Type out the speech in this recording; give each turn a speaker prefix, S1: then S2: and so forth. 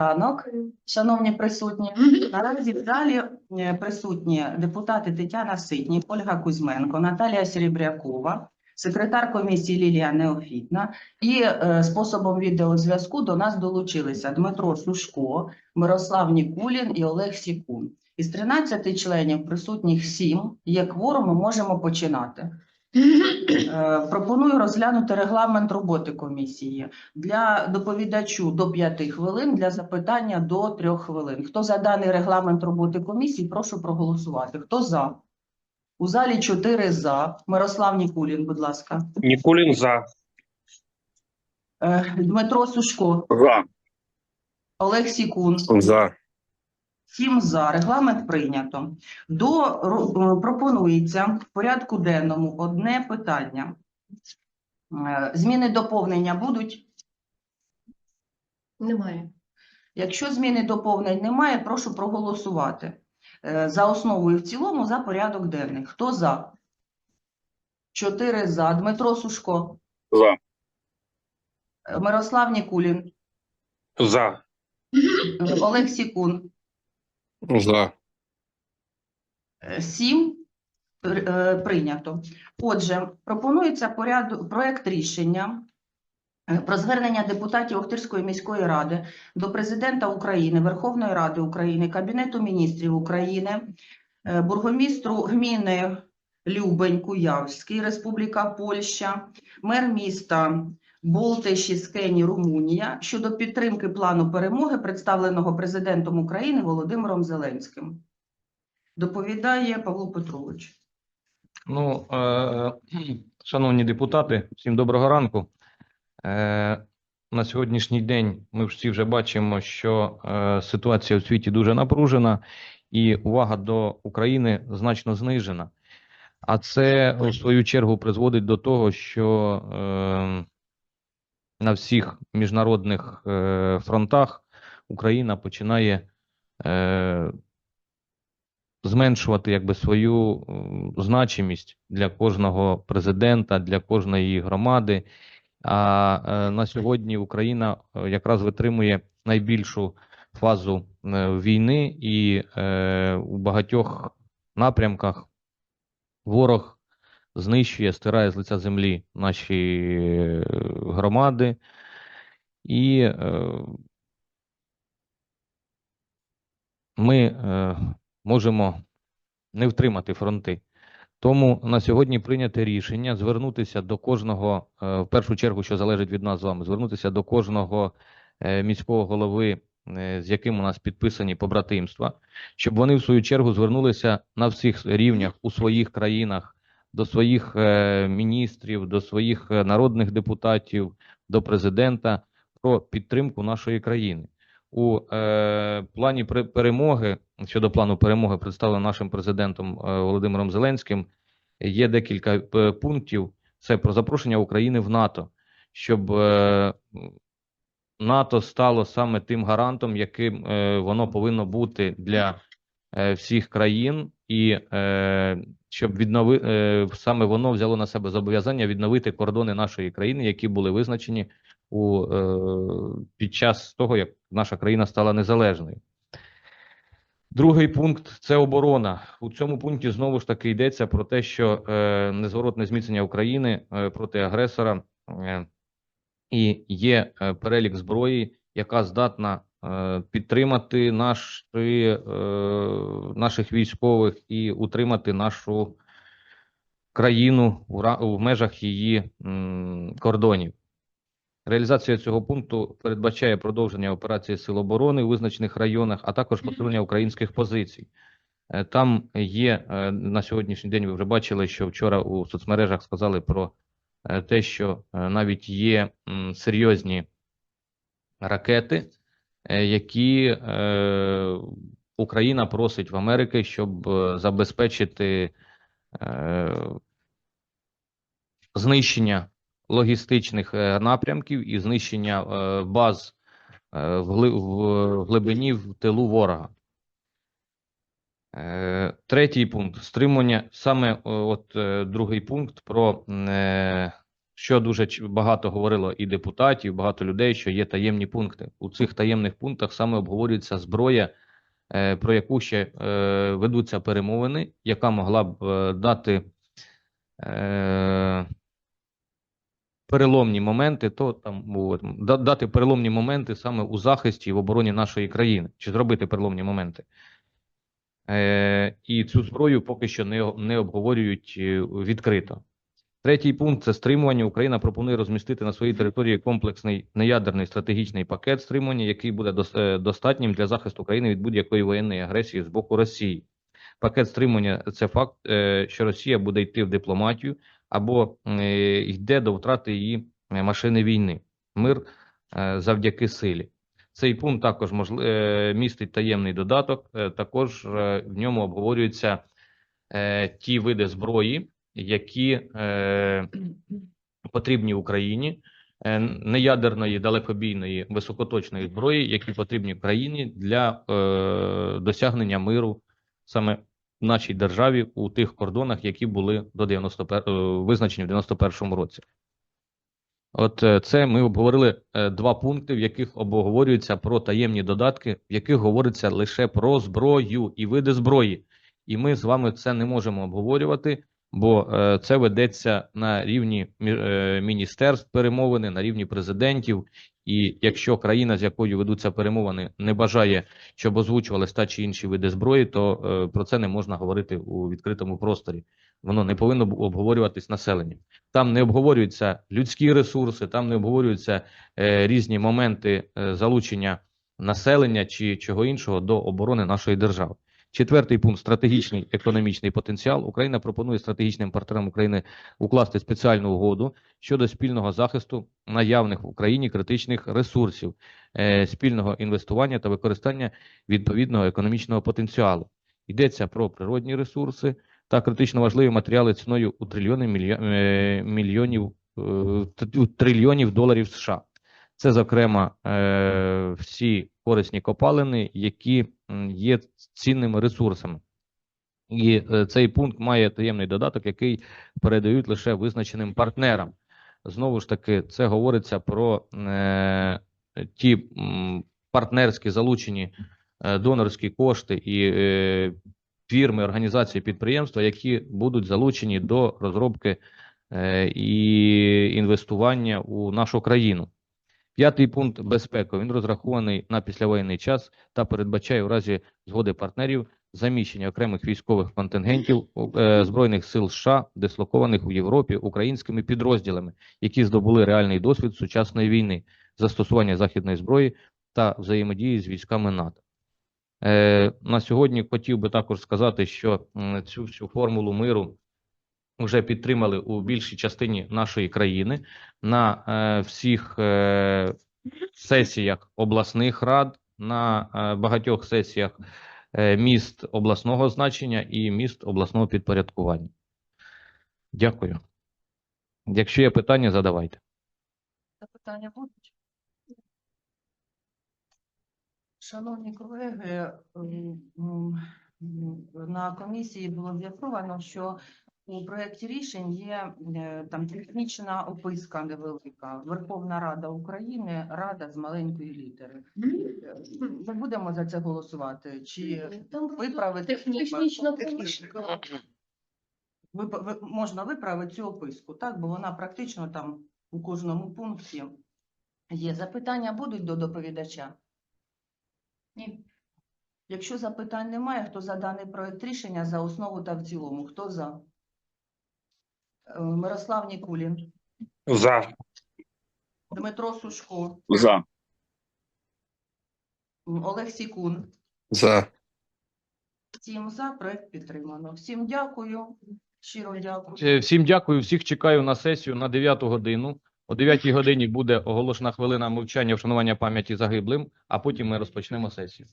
S1: ранок, шановні присутні. Наразі в залі е, присутні депутати Тетяна Ситнік, Ольга Кузьменко, Наталія Серебрякова, секретар комісії Лілія Неофітна. І е, способом відеозв'язку до нас долучилися Дмитро Сушко, Мирослав Нікулін і Олег Сікун. Із 13 членів присутніх 7 є кворум, ми можемо починати. Е, Пропоную розглянути регламент роботи комісії. Для доповідачу до 5 хвилин, для запитання до 3 хвилин. Хто за даний регламент роботи комісії, прошу проголосувати. Хто за? У залі 4 за. Мирослав Нікулін, будь ласка.
S2: Нікулін за.
S1: Е, Дмитро Сушко,
S2: За.
S1: Олег Сікун.
S2: За.
S1: Сім за. Регламент прийнято. До е, пропонується в порядку денному одне питання. Е, Зміни доповнення будуть?
S3: Немає.
S1: Якщо зміни доповнень немає, прошу проголосувати е, за основу і в цілому за порядок денний. Хто за? Чотири за. Дмитро Сушко,
S2: За.
S1: Мирослав Нікулін,
S2: За.
S1: Олег Сікун.
S2: За.
S1: Е, Сім е, прийнято. Отже, пропонується поряду, проект рішення е, про звернення депутатів Охтирської міської ради до президента України, Верховної Ради України, Кабінету міністрів України, бургомістру гміни Любень Куявський, Республіка Польща, мер міста Болтешіскені, Румунія щодо підтримки плану перемоги, представленого президентом України Володимиром Зеленським. Доповідає Павло Петрович.
S4: Ну, е, шановні депутати, всім доброго ранку. Е, на сьогоднішній день ми всі вже бачимо, що е, ситуація у світі дуже напружена і увага до України значно знижена. А це, у свою чергу, призводить до того, що на всіх міжнародних е, фронтах Україна починає е, зменшувати якби свою значимість для кожного президента, для кожної громади. А е, на сьогодні Україна якраз витримує найбільшу фазу війни, і у багатьох напрямках ворог знищує, стирає з лиця землі наші громади. І е, ми е, можемо не втримати фронти. Тому на сьогодні прийняте рішення звернутися до кожного, е, в першу чергу, що залежить від нас з вами, звернутися до кожного міського голови, з яким у нас підписані побратимства, щоб вони в свою чергу звернулися на всіх рівнях у своїх країнах до своїх е, міністрів, до своїх е, народних депутатів, до президента про підтримку нашої країни. У е, плані перемоги щодо плану перемоги, представленого нашим президентом е, Володимиром Зеленським, є декілька пунктів. Це про запрошення України в НАТО, щоб е, НАТО стало саме тим гарантом, яким е, воно повинно бути для е, всіх країн, і е, щоб віднови, е, саме воно взяло на себе зобов'язання відновити кордони нашої країни, які були визначені у, е, під час того, як наша країна стала незалежною. Другий пункт це оборона. У цьому пункті знову ж таки йдеться про те, що е, незворотне зміцнення України е, проти агресора е, і є е, перелік зброї, яка здатна підтримати наші, е, наших військових і утримати нашу країну у межах її кордонів. Реалізація цього пункту передбачає продовження операції Сил оборони у визначених районах, а також посилення українських позицій. Е, Там є е, на сьогоднішній день. Ви вже бачили, що вчора у соцмережах сказали про е, те, що е, навіть є серйозні ракети, е, які е, Україна просить в Америки, щоб е, забезпечити е, знищення логістичних е, напрямків і знищення е, баз е, в глибині в тилу ворога. Е, Третій пункт стримування, саме е, от е, другий пункт про е, що дуже багато говорило і депутатів, багато людей, що є таємні пункти. У цих таємних пунктах саме обговорюється зброя, е, про яку ще е, ведуться перемовини, яка могла б е, дати переломні моменти, то там дати переломні моменти саме у захисті і в обороні нашої країни, чи зробити переломні моменти. І цю зброю поки що не, обговорюють відкрито. Третій пункт це стримування. Україна пропонує розмістити на своїй території комплексний неядерний стратегічний пакет стримування, який буде е, достатнім для захисту країни від будь-якої воєнної агресії з боку Росії. Пакет стримування це факт, е, що Росія буде йти в дипломатію або е, йде до втрати її машини війни. Мир завдяки силі. Цей пункт також містить таємний додаток. Також в ньому обговорюються ті види зброї, які е, потрібні Україні, е, неядерної далекобійної високоточної зброї, які потрібні країні для е, досягнення миру саме в нашій державі у тих кордонах, які були до 91, е, визначені в 91-му році. От е, це ми обговорили два пункти, в яких обговорюються про таємні додатки, в яких говориться лише про зброю і види зброї. І ми з вами це не можемо обговорювати, бо е, це ведеться на рівні е, міністерств перемовини, на рівні президентів. І якщо країна, з якою ведуться перемовини, не бажає, щоб озвучувалися та чи інші види зброї, то е, про це не можна говорити у відкритому просторі. Воно не повинно обговорюватись населенням. Там не обговорюються людські ресурси, там не обговорюються різні моменти залучення населення чи чого іншого до оборони нашої держави. Четвертий пункт стратегічний економічний потенціал. Україна пропонує стратегічним партнерам України укласти спеціальну угоду щодо спільного захисту наявних в Україні критичних ресурсів, е, спільного інвестування та використання відповідного економічного потенціалу. Йдеться про природні ресурси та критично важливі матеріали ціною у трильйони е, мільйонів е, трильйонів доларів США. Це, зокрема, всі корисні копалини, які є цінними ресурсами. І е, цей пункт має таємний додаток, який передають лише визначеним партнерам. Знову ж таки, це говориться про е, ті партнерські залучені е, донорські кошти і е, фірми, організації, підприємства, які будуть залучені до розробки е, і інвестування у нашу країну. П'ятий пункт безпека. Він розрахований на післявоєнний час та передбачає у разі згоди партнерів заміщення окремих військових контингентів е, Збройних сил США, дислокованих у Європі українськими підрозділами, які здобули реальний досвід сучасної війни, застосування західної зброї та взаємодії з військами НАТО. Е, на сьогодні хотів би також сказати, що цю всю формулу миру вже підтримали у більшій частині нашої країни на е, всіх е, сесіях обласних рад, на е, багатьох сесіях е, міст обласного значення і міст обласного підпорядкування. Дякую. Якщо є питання, задавайте.
S1: Запитання будуть? Шановні колеги, м, м, м, на комісії було з'ясовано, що у проєкті рішень є е, там технічна описка невелика. Верховна Рада України, Рада з маленької літери. Ми будемо за це голосувати? Чи виправити?
S3: Технічна
S1: Технічна. Вип- ви- Можна виправити цю описку, так? Бо вона практично там у кожному пункті є. Запитання будуть до доповідача? Ні. Якщо запитань немає, хто за даний проект рішення за основу та в цілому? Хто за? Е, Мирослав Нікулін,
S2: За.
S1: Дмитро Сушко,
S5: За.
S1: Олег Сікун.
S2: За.
S1: Всім за проект підтримано. Всім дякую. Щиро дякую.
S4: Е, Всім дякую, всіх чекаю на сесію на 9 годину. О 9 годині буде оголошена хвилина мовчання вшанування пам'яті загиблим, а потім ми розпочнемо сесію.